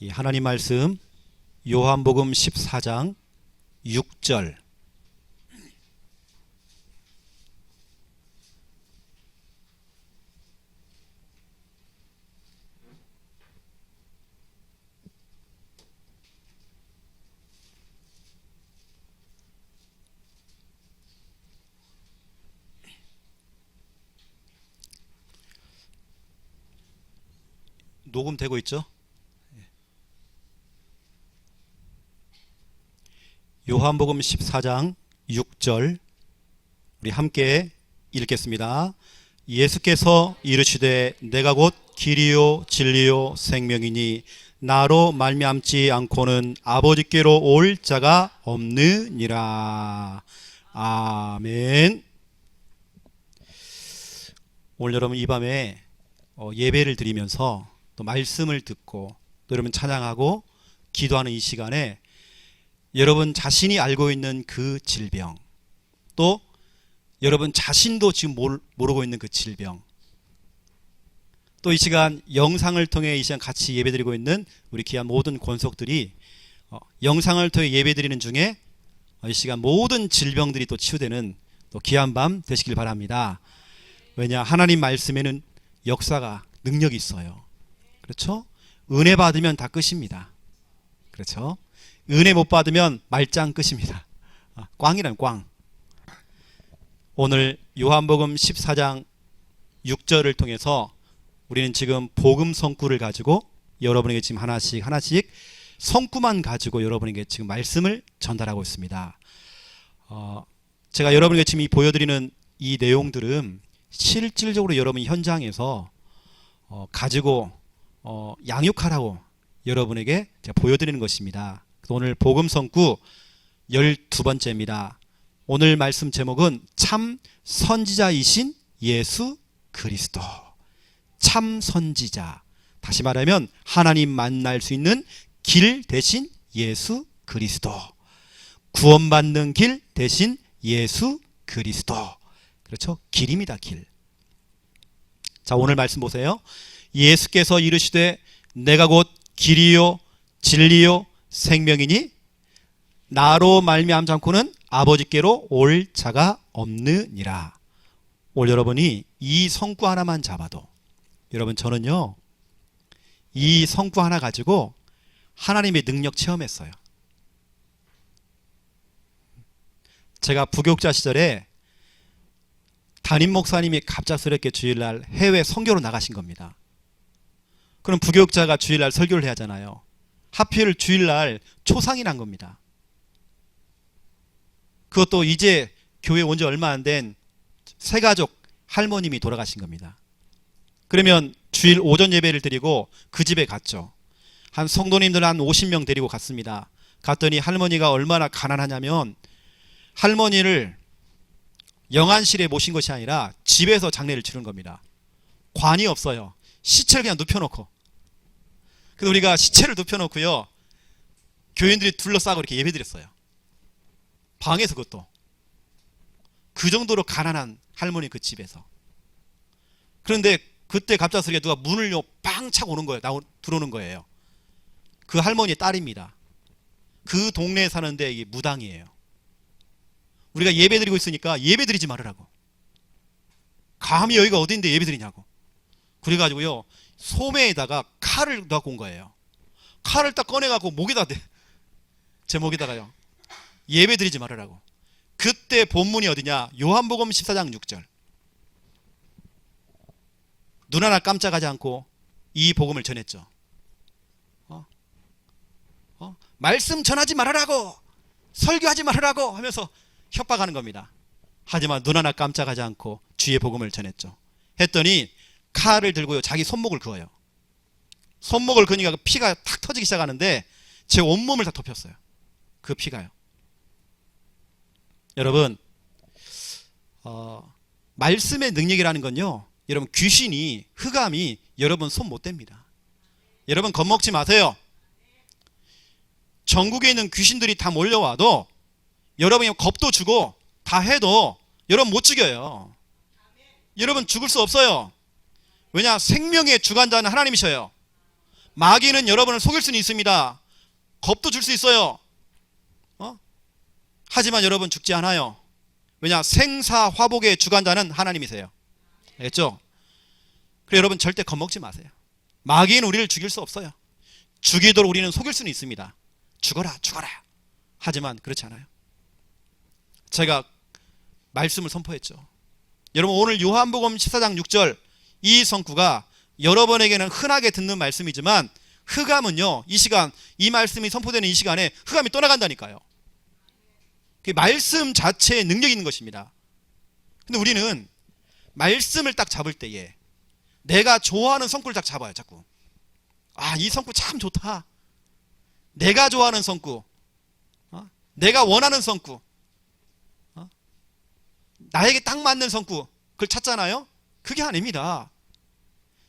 이 하나님 말씀 요한복음 14장 6절 녹음되고 있죠? 요한복음 14장 6절 우리 함께 읽겠습니다. 예수께서 이르시되 내가 곧 길이요 진리요 생명이니 나로 말미암지 않고는 아버지께로 올 자가 없느니라. 아멘. 오늘 여러분 이 밤에 어, 예배를 드리면서 또 말씀을 듣고 또 여러분 찬양하고 기도하는 이 시간에 여러분 자신이 알고 있는 그 질병 또 여러분 자신도 지금 모르- 모르고 있는 그 질병 또 이 시간 영상을 통해 이 시간 같이 예배드리고 있는 우리 귀한 모든 권속들이 어, 영상을 통해 예배드리는 중에 어, 이 시간 모든 질병들이 또 치유되는 또 귀한 밤 되시길 바랍니다. 왜냐 하나님 말씀에는 역사가 능력이 있어요. 그렇죠? 은혜 받으면 다 끝입니다. 그렇죠? 은혜 못 받으면 말짱 끝입니다. 아, 꽝이란 꽝. 오늘 요한복음 14장 6절을 통해서 우리는 지금 복음 성구를 가지고 여러분에게 지금 하나씩 하나씩 성구만 가지고 여러분에게 지금 말씀을 전달하고 있습니다. 어, 제가 여러분에게 지금 이 보여드리는 이 내용들은 실질적으로 여러분 현장에서 어, 가지고 어, 양육하라고 여러분에게 제가 보여드리는 것입니다. 오늘 복음 성구 12번째입니다. 오늘 말씀 제목은 참 선지자이신 예수 그리스도. 참 선지자. 다시 말하면 하나님 만날 수 있는 길 대신 예수 그리스도. 구원받는 길 대신 예수 그리스도. 그렇죠? 길입니다, 길. 자, 오늘 말씀 보세요. 예수께서 이르시되 내가 곧 길이요 진리요 생명이니 나로 말미암지 않고는 아버지께로 올 자가 없느니라. 올 여러분이 이 성구 하나만 잡아도 여러분 저는요. 이 성구 하나 가지고 하나님의 능력 체험했어요. 제가 부교육자 시절에 담임 목사님이 갑작스럽게 주일날 해외 선교로 나가신 겁니다. 그럼 부교육자가 주일날 설교를 해야 하잖아요. 하필 주일날 초상이 난 겁니다. 그것도 이제 교회 온 지 얼마 안된 새가족 할머님이 돌아가신 겁니다. 그러면 주일 오전 예배를 드리고 그 집에 갔죠. 한 성도님들 한 50명 데리고 갔습니다. 갔더니 할머니가 얼마나 가난하냐면 할머니를 영안실에 모신 것이 아니라 집에서 장례를 치른 겁니다. 관이 없어요. 시체를 그냥 눕혀놓고. 그래서 우리가 시체를 눕혀놓고요. 교인들이 둘러싸고 이렇게 예배드렸어요. 방에서 그것도. 그 정도로 가난한 할머니 그 집에서. 그런데 그때 갑작스럽게 누가 문을요 빵 차고 오는 거예요. 나오, 들어오는 거예요. 그 할머니의 딸입니다. 그 동네에 사는데 이게 무당이에요. 우리가 예배 드리고 있으니까 예배 드리지 말으라고. 감히 여기가 어딘데 예배 드리냐고. 그래가지고요, 소매에다가 칼을 넣고 온 거예요. 칼을 딱 꺼내갖고 목에다 대. 제 목에다가요. 예배 드리지 말으라고. 그때 본문이 어디냐? 요한복음 14장 6절. 눈 하나 깜짝하지 않고 이 복음을 전했죠. 어? 어? 말씀 전하지 말으라고! 설교하지 말으라고! 하면서 협박하는 겁니다. 하지만 눈 하나 깜짝하지 않고 주의 복음을 전했죠. 했더니 칼을 들고요. 자기 손목을 그어요. 손목을 그니까 피가 탁 터지기 시작하는데 제 온몸을 다 덮였어요. 그 피가요. 여러분, 어, 말씀의 능력이라는 건요. 여러분 귀신이 흑암이 여러분 손 못 댑니다. 여러분 겁먹지 마세요. 전국에 있는 귀신들이 다 몰려와도 여러분이 겁도 주고 다 해도 여러분 못 죽여요. 여러분 죽을 수 없어요. 왜냐 생명의 주관자는 하나님이셔요. 마귀는 여러분을 속일 수는 있습니다. 겁도 줄 수 있어요. 어? 하지만 여러분 죽지 않아요. 왜냐 생사 화복의 주관자는 하나님이세요. 알겠죠? 그래 여러분 절대 겁먹지 마세요. 마귀는 우리를 죽일 수 없어요. 죽이도록 우리는 속일 수는 있습니다. 죽어라, 죽어라. 하지만 그렇지 않아요. 제가 말씀을 선포했죠. 여러분 오늘 요한복음 14장 6절 이 성구가 여러분에게는 흔하게 듣는 말씀이지만 흑암은요 이 시간 이 말씀이 선포되는 이 시간에 흑암이 떠나간다니까요. 그 말씀 자체에 능력이 있는 것입니다. 근데 우리는 말씀을 딱 잡을 때에 내가 좋아하는 성구를 딱 잡아요 자꾸. 아 이 성구 참 좋다. 내가 좋아하는 성구, 어? 내가 원하는 성구, 어? 나에게 딱 맞는 성구 그걸 찾잖아요. 그게 아닙니다.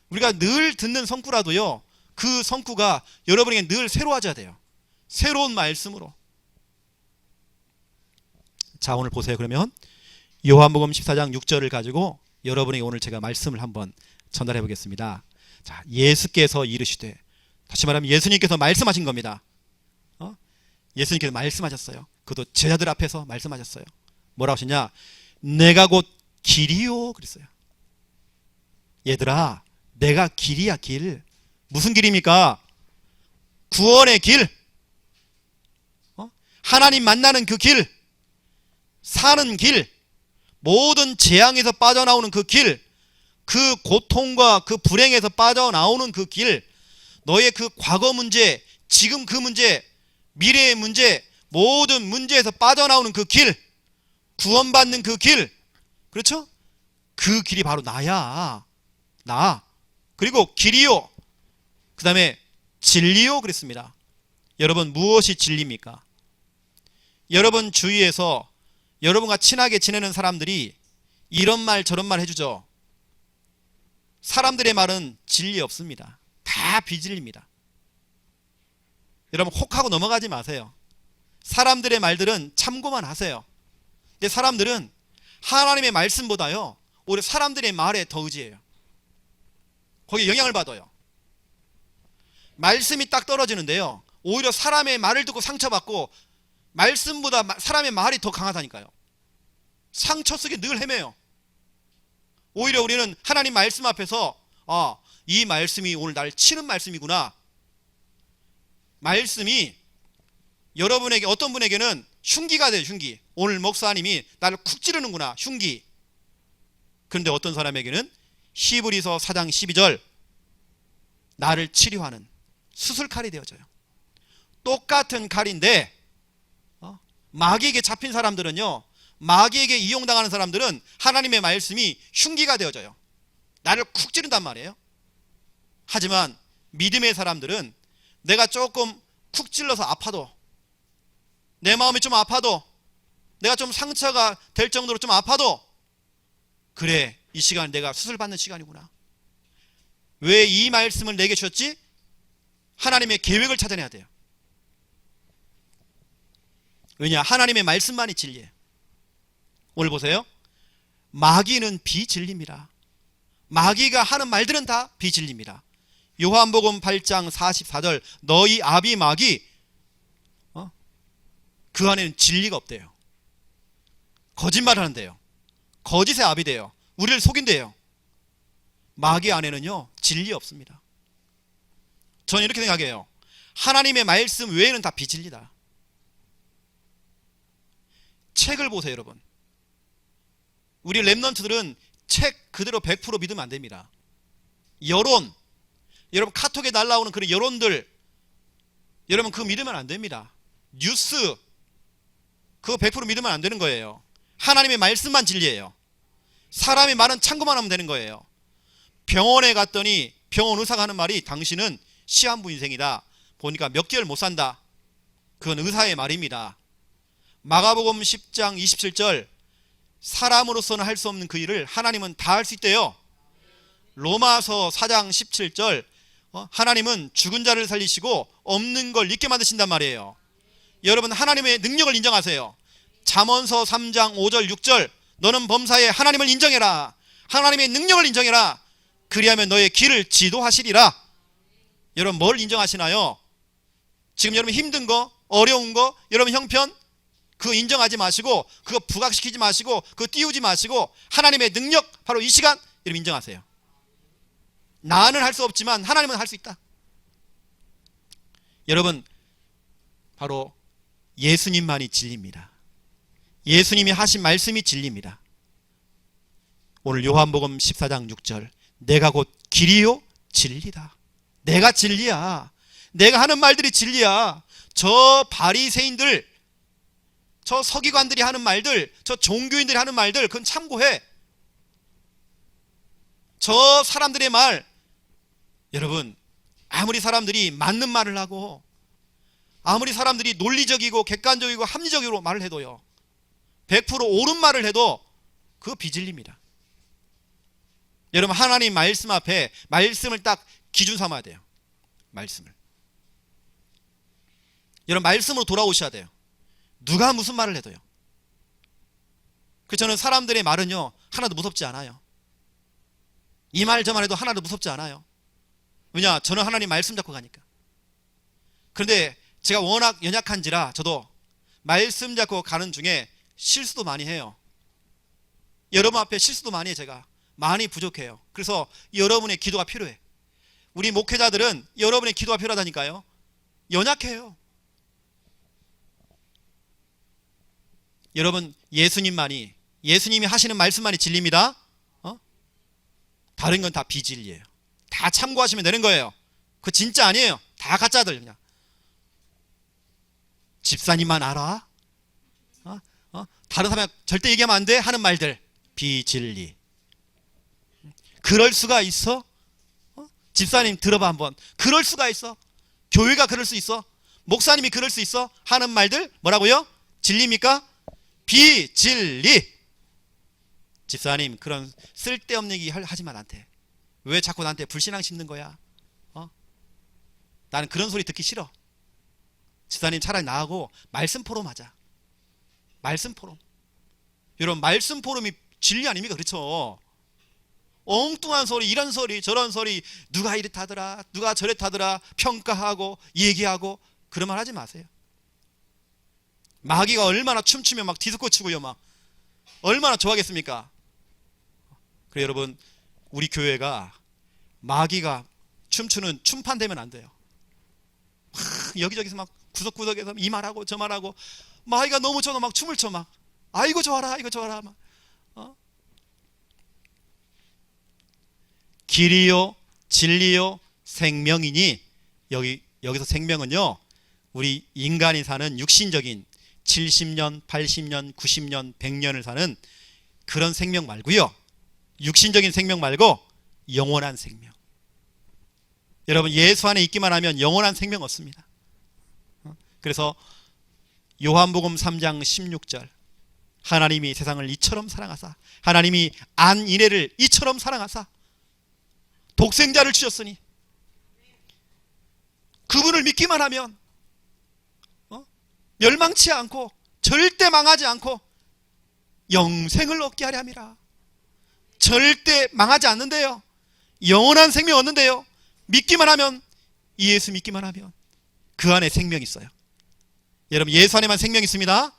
우리가 늘 듣는 성구라도요. 그 성구가 여러분에게 늘 새로워져야 돼요. 새로운 말씀으로. 자, 오늘 보세요. 그러면 요한복음 14장 6절을 가지고 여러분에게 오늘 제가 말씀을 한번 전달해 보겠습니다. 자, 예수께서 이르시되 다시 말하면 예수님께서 말씀하신 겁니다. 어? 예수님께서 말씀하셨어요. 그것도 제자들 앞에서 말씀하셨어요. 뭐라고 하셨냐? 내가 곧 길이요 그랬어요. 얘들아, 내가 길이야 길. 무슨 길입니까? 구원의 길. 어? 하나님 만나는 그 길. 사는 길. 모든 재앙에서 빠져나오는 그 길. 그 고통과 그 불행에서 빠져나오는 그 길. 너의 그 과거 문제, 지금 그 문제, 미래의 문제, 모든 문제에서 빠져나오는 그 길. 구원받는 그 길. 그렇죠? 그 길이 바로 나야. 나. 그리고 길이요. 그 다음에 진리요. 그랬습니다. 여러분, 무엇이 진리입니까? 여러분 주위에서 여러분과 친하게 지내는 사람들이 이런 말 저런 말 해주죠. 사람들의 말은 진리 없습니다. 다 비진리입니다. 여러분 혹하고 넘어가지 마세요. 사람들의 말들은 참고만 하세요. 근데 사람들은 하나님의 말씀보다요. 오히려 사람들의 말에 더 의지해요. 거기에 영향을 받아요. 말씀이 딱 떨어지는데요. 오히려 사람의 말을 듣고 상처받고 말씀보다 마- 사람의 말이 더 강하다니까요. 상처 속에 늘 헤매요. 오히려 우리는 하나님 말씀 앞에서 아, 이 말씀이 오늘 날 치는 말씀이구나. 말씀이 여러분에게 어떤 분에게는 흉기가 돼요, 흉기. 오늘 목사님이 나를 쿡 찌르는구나, 흉기. 그런데 어떤 사람에게는 히브리서 4장 12절 나를 치료하는 수술칼이 되어져요. 똑같은 칼인데 어? 마귀에게 잡힌 사람들은요. 마귀에게 이용당하는 사람들은 하나님의 말씀이 흉기가 되어져요. 나를 쿡 찌른단 말이에요. 하지만 믿음의 사람들은 내가 조금 쿡 찔러서 아파도 내 마음이 좀 아파도 내가 좀 상처가 될 정도로 좀 아파도 그래 이 시간 내가 수술 받는 시간이구나. 왜 이 말씀을 내게 주셨지? 하나님의 계획을 찾아내야 돼요. 왜냐 하나님의 말씀만이 진리예요. 오늘 보세요. 마귀는 비진리입니다. 마귀가 하는 말들은 다 비진리입니다. 요한복음 8장 44절 너희 아비 마귀 어? 그 안에는 진리가 없대요. 거짓말을 하는데요. 거짓의 아비 돼요. 우리를 속인대요. 마귀 안에는요 진리 없습니다. 저는 이렇게 생각해요. 하나님의 말씀 외에는 다 비진리다. 책을 보세요, 여러분. 우리 랩런트들은 책 그대로 100% 믿으면 안 됩니다. 여론, 여러분 카톡에 날라오는 그런 여론들, 여러분 그거 믿으면 안 됩니다. 뉴스, 그거 100% 믿으면 안 되는 거예요. 하나님의 말씀만 진리예요. 사람의 말은 참고만 하면 되는 거예요. 병원에 갔더니 병원 의사가 하는 말이 당신은 시한부 인생이다. 보니까 몇 개월 못 산다. 그건 의사의 말입니다. 마가복음 10장 27절 사람으로서는 할 수 없는 그 일을 하나님은 다 할 수 있대요. 로마서 4장 17절 어? 하나님은 죽은 자를 살리시고 없는 걸 있게 만드신단 말이에요. 여러분 하나님의 능력을 인정하세요. 잠언서 3장 5절 6절 너는 범사에 하나님을 인정해라. 하나님의 능력을 인정해라. 그리하면 너의 길을 지도하시리라. 여러분 뭘 인정하시나요? 지금 여러분 힘든 거, 어려운 거, 여러분 형편 그거 인정하지 마시고 그거 부각시키지 마시고 그거 띄우지 마시고 하나님의 능력 바로 이 시간 여러분 인정하세요. 나는 할 수 없지만 하나님은 할 수 있다. 여러분 바로 예수님만이 진리입니다. 예수님이 하신 말씀이 진리입니다. 오늘 요한복음 14장 6절 내가 곧 길이요 진리다. 내가 진리야. 내가 하는 말들이 진리야. 저 바리새인들 저 서기관들이 하는 말들, 저 종교인들이 하는 말들 그건 참고해. 저 사람들의 말 여러분 아무리 사람들이 맞는 말을 하고 아무리 사람들이 논리적이고 객관적이고 합리적으로 말을 해도요. 100% 옳은 말을 해도 그거 비진리입니다. 여러분 하나님 말씀 앞에 말씀을 딱 기준 삼아야 돼요. 말씀을. 여러분 말씀으로 돌아오셔야 돼요. 누가 무슨 말을 해도요. 그 저는 사람들의 말은요 하나도 무섭지 않아요. 이 말저말 해도 하나도 무섭지 않아요. 왜냐 저는 하나님 말씀 잡고 가니까. 그런데 제가 워낙 연약한지라 저도 말씀 잡고 가는 중에 실수도 많이 해요. 여러분 앞에 실수도 많이 해 제가 많이 부족해요. 그래서 여러분의 기도가 필요해. 우리 목회자들은 여러분의 기도가 필요하다니까요. 연약해요. 여러분 예수님만이 예수님이 하시는 말씀만이 진리입니다. 어? 다른 건 다 비진리예요. 다 참고하시면 되는 거예요. 그 진짜 아니에요. 다 가짜들 그냥. 집사님만 알아? 다른 사람 절대 얘기하면 안 돼 하는 말들 비진리. 그럴 수가 있어? 어? 집사님 들어봐 한번. 그럴 수가 있어? 교회가 그럴 수 있어? 목사님이 그럴 수 있어? 하는 말들 뭐라고요? 진리입니까? 비진리. 집사님 그런 쓸데없는 얘기 하지 마 나한테. 왜 자꾸 나한테 불신앙 심는 거야? 어? 나는 그런 소리 듣기 싫어. 집사님 차라리 나하고 말씀 포럼 하자. 말씀 포럼. 여러분 말씀 포럼이 진리 아닙니까? 그렇죠? 엉뚱한 소리, 이런 소리, 저런 소리, 누가 이렇다더라, 누가 저랬다더라, 평가하고 얘기하고 그런 말 하지 마세요. 마귀가 얼마나 춤추면 막 디스코 치고요, 막 얼마나 좋아하겠습니까? 그래 여러분, 우리 교회가 마귀가 춤추는 춤판 되면 안 돼요. 막 여기저기서 막 구석구석에서 이 말하고 저 말하고 마귀가 너무 쳐도 막 춤을 춰 막. 아이고 좋아라, 이거 좋아라 막. 어? 길이요, 진리요, 생명이니 여기 여기서 생명은요. 우리 인간이 사는 육신적인 70년, 80년, 90년, 100년을 사는 그런 생명 말고요. 육신적인 생명 말고 영원한 생명. 여러분 예수 안에 있기만 하면 영원한 생명 없습니다. 어? 그래서 요한복음 3장 16절 하나님이 세상을 이처럼 사랑하사 하나님이 안 이내를 이처럼 사랑하사 독생자를 주셨으니 그분을 믿기만 하면 어? 멸망치 않고 절대 망하지 않고 영생을 얻게 하려 함이라. 절대 망하지 않는데요. 영원한 생명 얻는데요. 믿기만 하면 이 예수 믿기만 하면 그 안에 생명 있어요. 여러분 예수 안에만 생명 있습니다.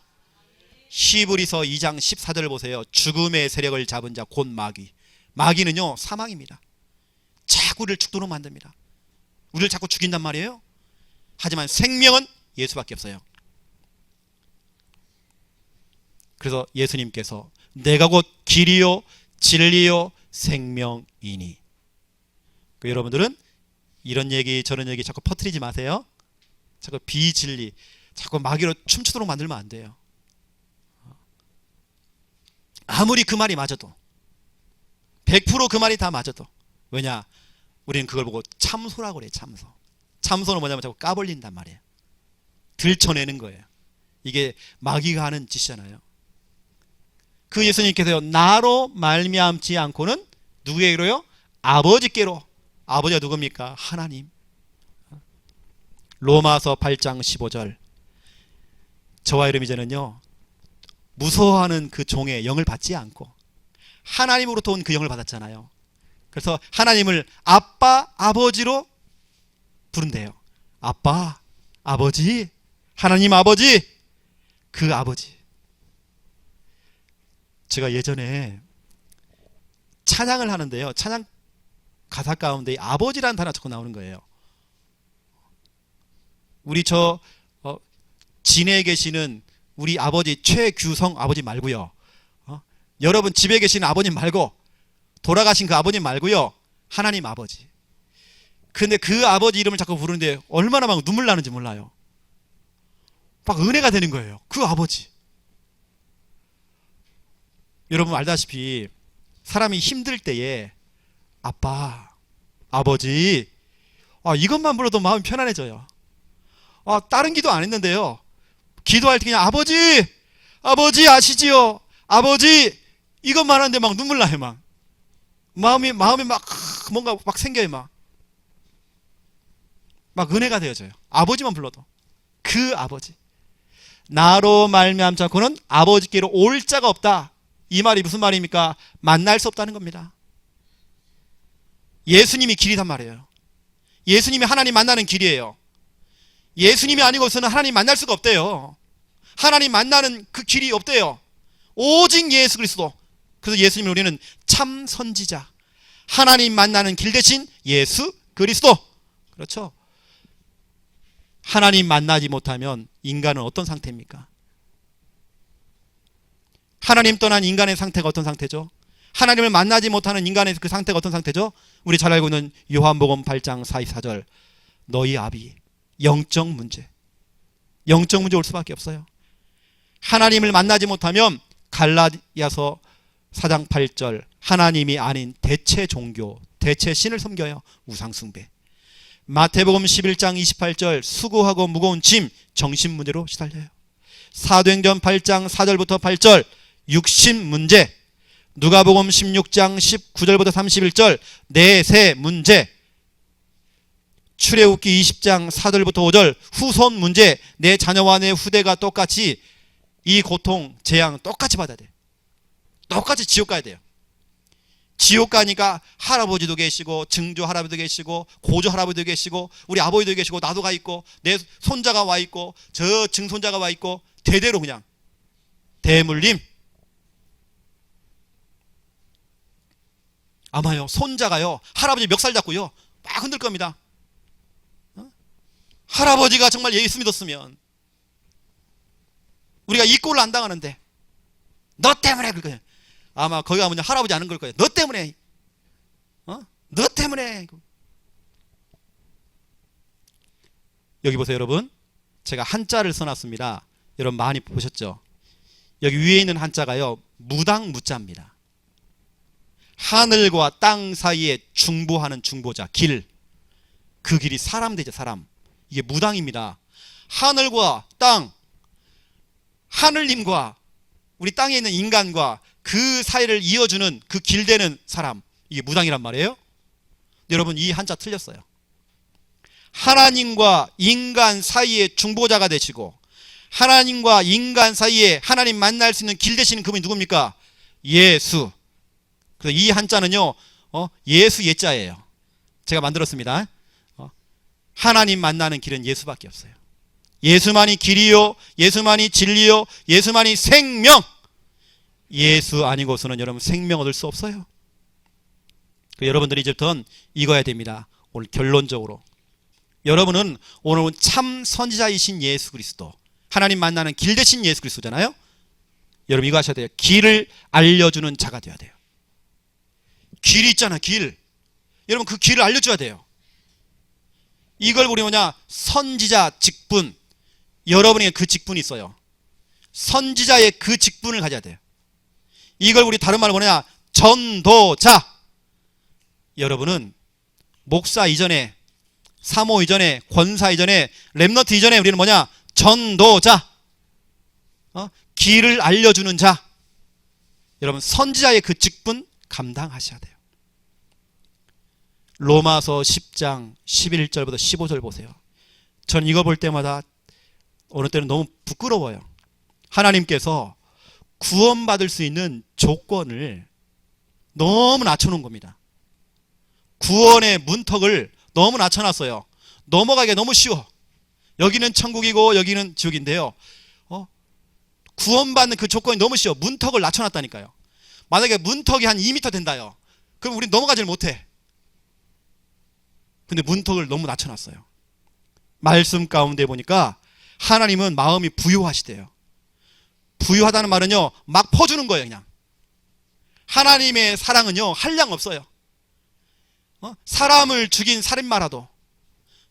히브리서 2장 14절을 보세요. 죽음의 세력을 잡은 자 곧 마귀. 마귀는요 사망입니다. 자꾸 우리를 죽도록 만듭니다. 우리를 자꾸 죽인단 말이에요. 하지만 생명은 예수밖에 없어요. 그래서 예수님께서 내가 곧 길이요 진리요 생명이니. 그 여러분들은 이런 얘기 저런 얘기 자꾸 퍼뜨리지 마세요. 자꾸 비진리, 자꾸 마귀로 춤추도록 만들면 안 돼요. 아무리 그 말이 맞아도 100%그 말이 다 맞아도 왜냐? 우리는 그걸 보고 참소라고 그래 참소. 참소는 뭐냐면 자꾸 까벌린단 말이에요. 들춰내는 거예요. 이게 마귀가 하는 짓이잖아요. 그 예수님께서요 나로 말미암지 않고는 누구에게로요? 아버지께로. 아버지가 누굽니까? 하나님. 로마서 8장 15절. 저와 여러분 이제는요 무서워하는 그 종의 영을 받지 않고 하나님으로부터 온 그 영을 받았잖아요. 그래서 하나님을 아빠, 아버지로 부른대요. 아빠, 아버지, 하나님 아버지, 그 아버지. 제가 예전에 찬양을 하는데요. 찬양 가사 가운데 아버지라는 단어 자꾸 나오는 거예요. 우리 저 어, 진해에 계시는 우리 아버지 최규성 아버지 말고요. 어? 여러분 집에 계시는 아버님 말고 돌아가신 그 아버님 말고요. 하나님 아버지. 근데 그 아버지 이름을 자꾸 부르는데 얼마나 막 눈물 나는지 몰라요. 막 은혜가 되는 거예요. 그 아버지. 여러분 알다시피 사람이 힘들 때에 아빠, 아버지, 아, 이것만 불러도 마음이 편안해져요. 아, 다른 기도 안 했는데요. 기도할 때 그냥 아버지, 아버지 아시지요? 아버지, 이것만 하는데 막 눈물 나요, 막. 마음이, 마음이 막, 뭔가 막 생겨요, 막. 막 은혜가 되어져요. 아버지만 불러도. 그 아버지. 나로 말미암지 않고는 아버지께로 올 자가 없다. 이 말이 무슨 말입니까? 만날 수 없다는 겁니다. 예수님이 길이단 말이에요. 예수님이 하나님 만나는 길이에요. 예수님이 아니고서는 하나님 만날 수가 없대요. 하나님 만나는 그 길이 없대요. 오직 예수 그리스도. 그래서 예수님을 우리는 참 선지자. 하나님 만나는 길 대신 예수 그리스도. 그렇죠? 하나님 만나지 못하면 인간은 어떤 상태입니까? 하나님 떠난 인간의 상태가 어떤 상태죠? 하나님을 만나지 못하는 인간의 그 상태가 어떤 상태죠? 우리 잘 알고 있는 요한복음 8장 44절 너희 아비 영적 문제 영적 문제 올 수밖에 없어요. 하나님을 만나지 못하면 갈라디아서 4장 8절 하나님이 아닌 대체 종교 대체 신을 섬겨요. 우상 숭배. 마태복음 11장 28절 수고하고 무거운 짐 정신 문제로 시달려요. 사도행전 8장 4절부터 8절 육신 문제 누가복음 16장 19절부터 31절 내세 문제 출애굽기 20장 4절부터 5절 후손 문제 내 자녀와 내 후대가 똑같이 이 고통 재앙 똑같이 받아야 돼. 똑같이 지옥 가야 돼요. 지옥 가니까 할아버지도 계시고 증조 할아버지도 계시고 고조 할아버지도 계시고 우리 아버지도 계시고 나도 가 있고 내 손자가 와 있고 저 증손자가 와 있고 대대로 그냥 대물림 아마요 손자가요 할아버지 멱살 잡고요 막 흔들 겁니다. 어? 할아버지가 정말 예수 믿었으면 우리가 이 꼴을 안 당하는데 너 때문에 그럴 거예요. 아마 거기 가면 할아버지 아는 걸 거예요. 너 때문에 어? 너 때문에 여기 보세요 여러분 제가 한자를 써놨습니다. 여러분 많이 보셨죠? 여기 위에 있는 한자가요 무당 무자입니다. 하늘과 땅 사이에 중보하는 중보자 길. 그 길이 사람 되죠 사람. 이게 무당입니다. 하늘과 땅, 하늘님과 우리 땅에 있는 인간과 그 사이를 이어주는 그 길되는 사람. 이게 무당이란 말이에요. 여러분 이 한자 틀렸어요. 하나님과 인간 사이에 중보자가 되시고 하나님과 인간 사이에 하나님 만날 수 있는 길 되시는 그분이 누굽니까? 예수. 그래서 이 한자는요, 어, 예수 예자예요. 제가 만들었습니다. 어, 하나님 만나는 길은 예수밖에 없어요. 예수만이 길이요, 예수만이 진리요, 예수만이 생명. 예수 아니고서는 여러분 생명 얻을 수 없어요. 그 여러분들이 이제부터는 읽어야 됩니다. 오늘 결론적으로. 여러분은 오늘 참 선지자이신 예수 그리스도, 하나님 만나는 길 대신 예수 그리스도잖아요. 여러분 이거 하셔야 돼요. 길을 알려주는 자가 되어야 돼요. 길이 있잖아, 길. 여러분 그 길을 알려줘야 돼요. 이걸 우리 뭐냐? 선지자 직분. 여러분에게 그 직분이 있어요. 선지자의 그 직분을 가져야 돼요. 이걸 우리 다른 말로 뭐냐? 전도자. 여러분은 목사 이전에, 사모 이전에, 권사 이전에, 랩너트 이전에 우리는 뭐냐? 전도자. 어? 길을 알려주는 자. 여러분 선지자의 그 직분 감당하셔야 돼요. 로마서 10장 11절부터 15절 보세요. 전 이거 볼 때마다 어느 때는 너무 부끄러워요. 하나님께서 구원받을 수 있는 조건을 너무 낮춰놓은 겁니다. 구원의 문턱을 너무 낮춰놨어요. 넘어가기가 너무 쉬워. 여기는 천국이고 여기는 지옥인데요. 어? 구원받는 그 조건이 너무 쉬워. 문턱을 낮춰놨다니까요. 만약에 문턱이 한 2m 된다요. 그럼 우린 넘어가질 못해. 근데 문턱을 너무 낮춰놨어요. 말씀 가운데 보니까 하나님은 마음이 부유하시대요. 부유하다는 말은요, 막 퍼주는 거예요, 그냥. 하나님의 사랑은요, 한량 없어요. 어? 사람을 죽인 살인마라도,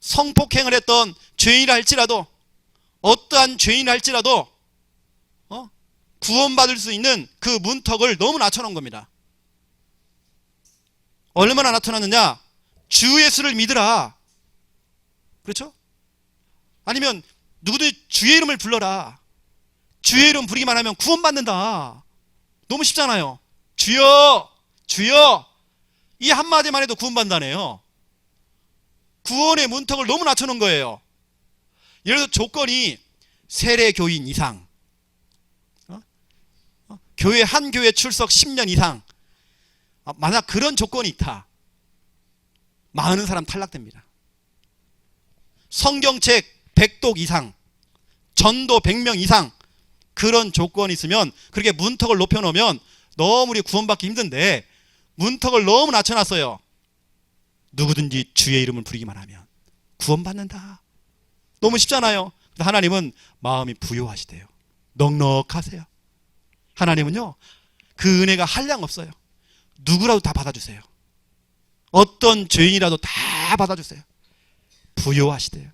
성폭행을 했던 죄인이라 할지라도, 어떠한 죄인이라 할지라도, 어? 구원받을 수 있는 그 문턱을 너무 낮춰놓은 겁니다. 얼마나 나타났느냐? 주 예수를 믿으라. 그렇죠? 아니면 누구든 주의 이름을 불러라. 주의 이름 부르기만 하면 구원받는다. 너무 쉽잖아요. 주여, 주여. 이 한마디만 해도 구원받는다네요. 구원의 문턱을 너무 낮춰놓은 거예요. 예를 들어 조건이 세례 교인 이상, 어? 어? 교회 한 교회 출석 10년 이상. 아, 만약 그런 조건이 있다. 많은 사람 탈락됩니다. 성경책 100독 이상, 전도 100명 이상 그런 조건이 있으면 그렇게 문턱을 높여 놓으면 너무 우리 구원받기 힘든데 문턱을 너무 낮춰 놨어요. 누구든지 주의 이름을 부르기만 하면 구원받는다. 너무 쉽잖아요. 하나님은 마음이 부요하시대요. 넉넉하세요. 하나님은요. 그 은혜가 한량 없어요. 누구라도 다 받아주세요. 어떤 죄인이라도 다 받아주세요. 부요하시대요.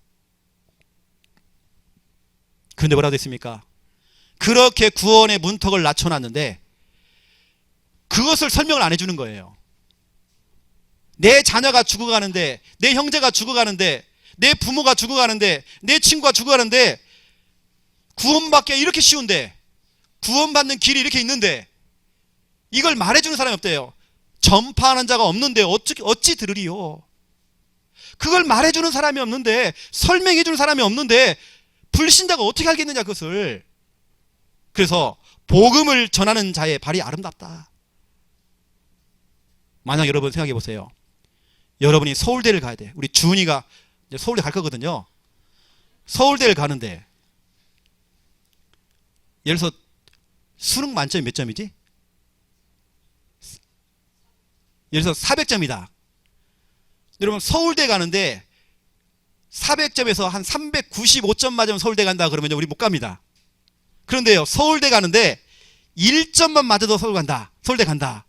근데 뭐라고 됐습니까? 그렇게 구원의 문턱을 낮춰놨는데 그것을 설명을 안 해주는 거예요. 내 자녀가 죽어가는데, 내 형제가 죽어가는데, 내 부모가 죽어가는데, 내 친구가 죽어가는데, 구원받기 이렇게 쉬운데, 구원받는 길이 이렇게 있는데, 이걸 말해주는 사람이 없대요. 전파하는 자가 없는데 어찌, 어찌 들으리요? 그걸 말해주는 사람이 없는데, 설명해주는 사람이 없는데, 불신자가 어떻게 알겠느냐, 그것을. 그래서, 복음을 전하는 자의 발이 아름답다. 만약 여러분 생각해 보세요. 여러분이 서울대를 가야 돼. 우리 주은이가 서울대 갈 거거든요. 서울대를 가는데, 예를 들어서 수능 만점이 몇 점이지? 예를 들어서 400점이다. 여러분 서울대 가는데 400점에서 한 395점 맞으면 서울대 간다 그러면 우리 못 갑니다. 그런데요. 서울대 가는데 1점만 맞아도 서울 간다. 서울대 간다.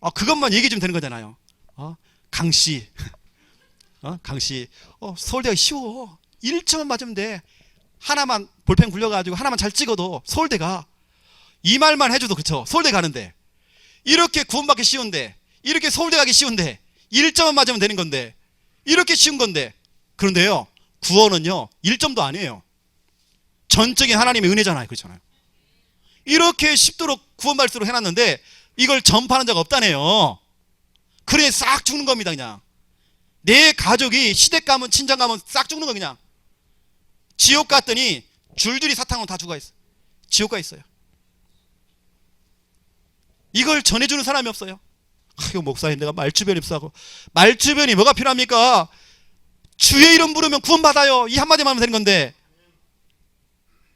아, 그것만 얘기해 주면 되는 거잖아요. 어? 강씨. 어? 강씨. 어, 서울대가 쉬워. 1점만 맞으면 돼. 하나만 볼펜 굴려가지고 하나만 잘 찍어도 서울대가 이 말만 해줘도 그쵸. 서울대 가는데 이렇게 구원받기 쉬운데 이렇게 서울대 가기 쉬운데 1점만 맞으면 되는 건데 이렇게 쉬운 건데. 그런데요 구원은요 1점도 아니에요. 전적인 하나님의 은혜잖아요 그렇잖아요. 이렇게 쉽도록 구원받을 수 있도록 해놨는데 이걸 전파하는 자가 없다네요. 그래 싹 죽는 겁니다 그냥. 내 가족이 시댁 가면 친정 가면 싹 죽는 거 그냥. 지옥 갔더니 줄줄이 사탕으로 다 죽어 있어. 지옥 가 있어요 이걸 전해주는 사람이 없어요. 아유 목사님 내가 말주변이 없어하고 말주변이 뭐가 필요합니까? 주의 이름 부르면 구원받아요. 이 한마디만 하면 되는 건데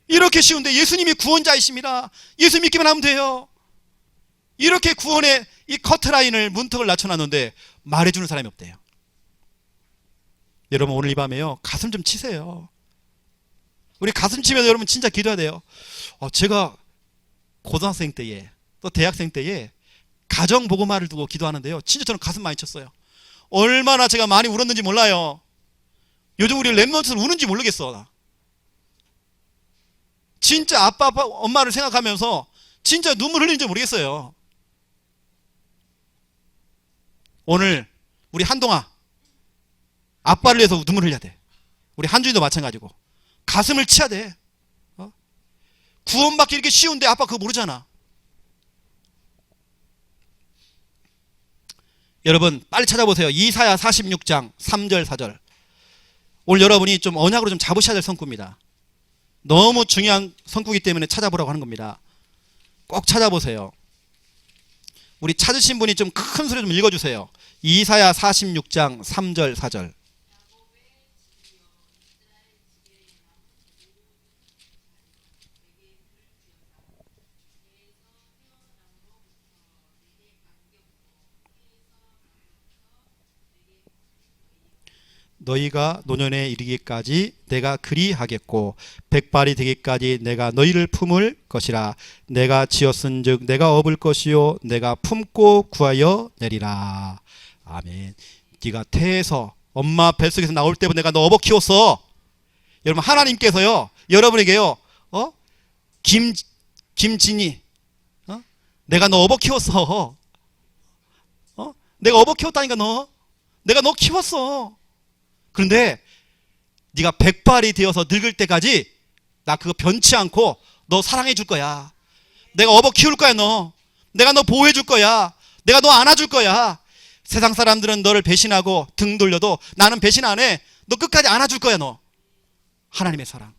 이렇게 쉬운데 예수님이 구원자이십니다. 예수 믿기만 하면 돼요. 이렇게 구원의 이 커트라인을 문턱을 낮춰놨는데 말해주는 사람이 없대요. 여러분 오늘 이 밤에요 가슴 좀 치세요. 우리 가슴 치면서 여러분 진짜 기도해야 돼요. 어, 제가 고등학생 때에 또 대학생 때에 가정 보고마를 두고 기도하는데요. 진짜 저는 가슴 많이 쳤어요. 얼마나 제가 많이 울었는지 몰라요. 요즘 우리 랩런트는 우는지 모르겠어. 나. 진짜 아빠, 아빠, 엄마를 생각하면서 진짜 눈물 흘리는지 모르겠어요. 오늘 우리 한동아 아빠를 위해서 눈물 흘려야 돼. 우리 한준이도 마찬가지고 가슴을 치야 돼. 어? 구원받기 이렇게 쉬운데 아빠 그거 모르잖아. 여러분 빨리 찾아보세요. 이사야 46장 3절 4절. 오늘 여러분이 좀 언약으로 좀 잡으셔야 될 성구입니다. 너무 중요한 성구기 때문에 찾아보라고 하는 겁니다. 꼭 찾아보세요. 우리 찾으신 분이 좀 큰 소리 좀 읽어주세요. 이사야 46장 3절 4절. 너희가 노년에 이르기까지 내가 그리하겠고 백발이 되기까지 내가 너희를 품을 것이라. 내가 지었은즉 내가 업을 것이요 내가 품고 구하여 내리라. 아멘. 네가 태에서 엄마 뱃속에서 나올 때부터 내가 너 업어 키웠어. 여러분 하나님께서요 여러분에게요 어? 김 김진이 어? 내가 너 업어 키웠어. 어? 내가 업어 키웠다니까 너. 내가 너 키웠어 그런데 네가 백발이 되어서 늙을 때까지 나 그거 변치 않고 너 사랑해 줄 거야. 내가 업어 키울 거야 너. 내가 너 보호해 줄 거야. 내가 너 안아줄 거야. 세상 사람들은 너를 배신하고 등 돌려도 나는 배신 안 해. 너 끝까지 안아줄 거야 너. 하나님의 사랑.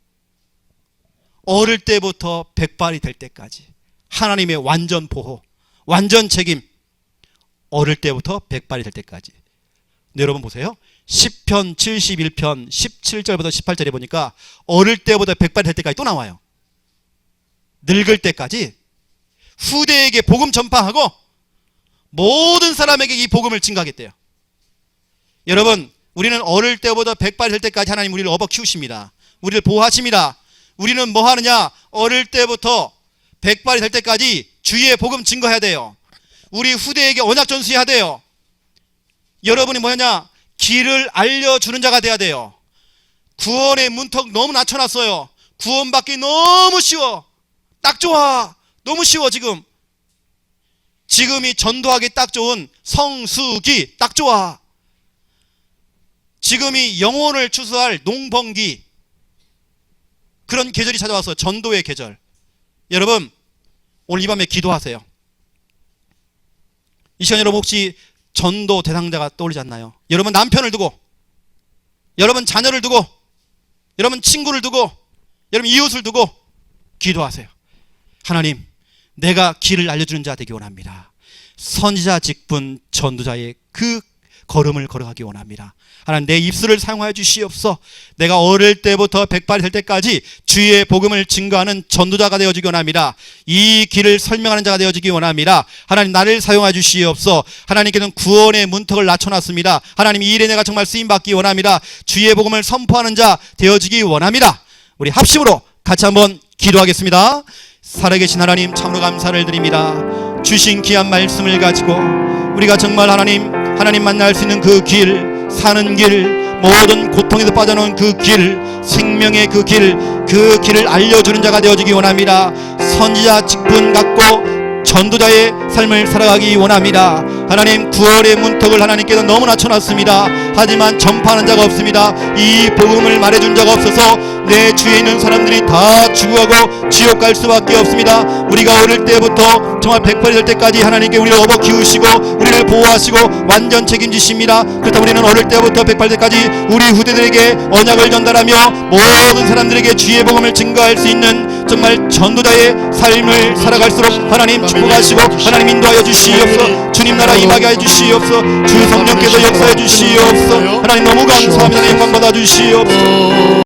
어릴 때부터 백발이 될 때까지 하나님의 완전 보호, 완전 책임. 어릴 때부터 백발이 될 때까지. 근데 여러분 보세요. 10편 71편 17절부터 18절에 보니까 어릴 때보다 백발 될 때까지 또 나와요. 늙을 때까지 후대에게 복음 전파하고 모든 사람에게 이 복음을 증가하겠대요. 여러분, 우리는 어릴 때보다 백발 될 때까지 하나님 우리를 업어 키우십니다. 우리를 보호하십니다. 우리는 뭐 하느냐? 어릴 때부터 백발이 될 때까지 주의 복음 증거해야 돼요. 우리 후대에게 언약 전수해야 돼요. 여러분이 뭐냐? 길을 알려주는 자가 돼야 돼요. 구원의 문턱 너무 낮춰놨어요. 구원받기 너무 쉬워. 딱 좋아. 너무 쉬워, 지금. 지금이 전도하기 딱 좋은 성수기. 딱 좋아. 지금이 영혼을 추수할 농번기. 그런 계절이 찾아왔어요. 전도의 계절. 여러분, 오늘 이 밤에 기도하세요. 이 시간 여러분 혹시 전도 대상자가 떠오르지 않나요? 여러분 남편을 두고, 여러분 자녀를 두고, 여러분 친구를 두고, 여러분 이웃을 두고 기도하세요. 하나님, 내가 길을 알려주는 자 되기 원합니다. 선지자 직분 전도자의 그 걸음을 걸어가기 원합니다. 하나님 내 입술을 사용하여 주시옵소. 내가 어릴 때부터 백발이 될 때까지 주의 복음을 증거하는 전도자가 되어지기 원합니다. 이 길을 설명하는 자가 되어지기 원합니다. 하나님 나를 사용하여 주시옵소. 하나님께서는 구원의 문턱을 낮춰놨습니다. 하나님 이 일에 내가 정말 쓰임 받기 원합니다. 주의 복음을 선포하는 자 되어지기 원합니다. 우리 합심으로 같이 한번 기도하겠습니다. 살아계신 하나님 참으로 감사를 드립니다. 주신 귀한 말씀을 가지고 우리가 정말 하나님 하나님 만날 수 있는 그 길, 사는 길, 모든 고통에서 빠져나온 그 길, 생명의 그 길, 그 길을 알려주는 자가 되어지기 원합니다. 선지자 직분 갖고 전도자의 삶을 살아가기 원합니다. 하나님 구원의 문턱을 하나님께서 너무 낮춰놨습니다. 하지만 전파하는 자가 없습니다. 이 복음을 말해준 자가 없어서 내 주위에 있는 사람들이 다 죽어가고 지옥 갈 수밖에 없습니다. 우리가 어릴 때부터 정말 백발이 될 때까지 하나님께 우리를 업어 키우시고 우리를 보호하시고 완전 책임지십니다. 그렇다 우리는 어릴 때부터 백발 때까지 우리 후대들에게 언약을 전달하며 모든 사람들에게 주의 복음을 증거할 수 있는 정말 전도자의 삶을 살아갈수록 하나님 축복하시고 하나님 인도하여 주시옵소서 주님 나라 임하게 해 주시옵소서 주 성령께서 역사해 주시옵소서 하나님 너무 감사합니다. 영광 받아 주시옵소서